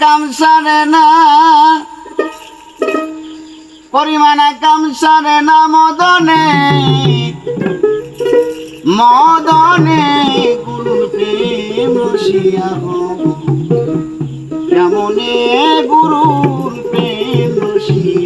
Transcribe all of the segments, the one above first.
কাম সারে না। পরিমাণে কাম সারে না মদনে। মদনে গুরুর প্রেম রসিয়া কেমনে গুরুর প্রেম রসিয়া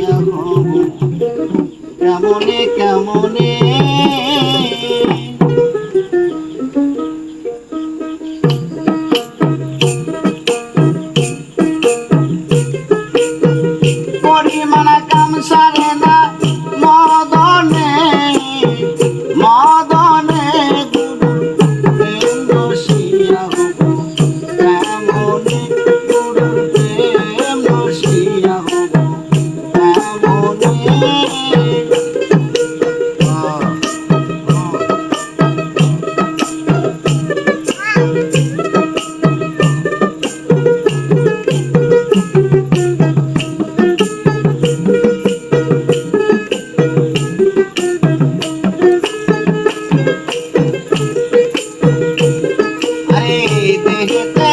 get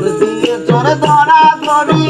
সুর দিয়ে তোর ধরা ধরি।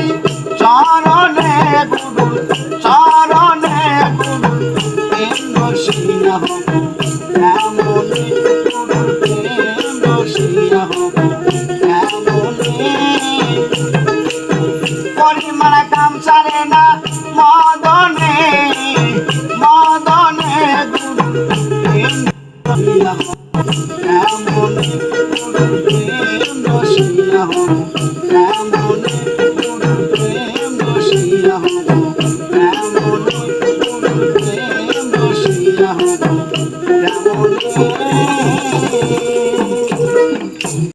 বসিয়া হব এমন বসিয়া হব পরিমাণ কাম চালে না মদনে মদনে বসিয়া হব এমন বসিয়া হব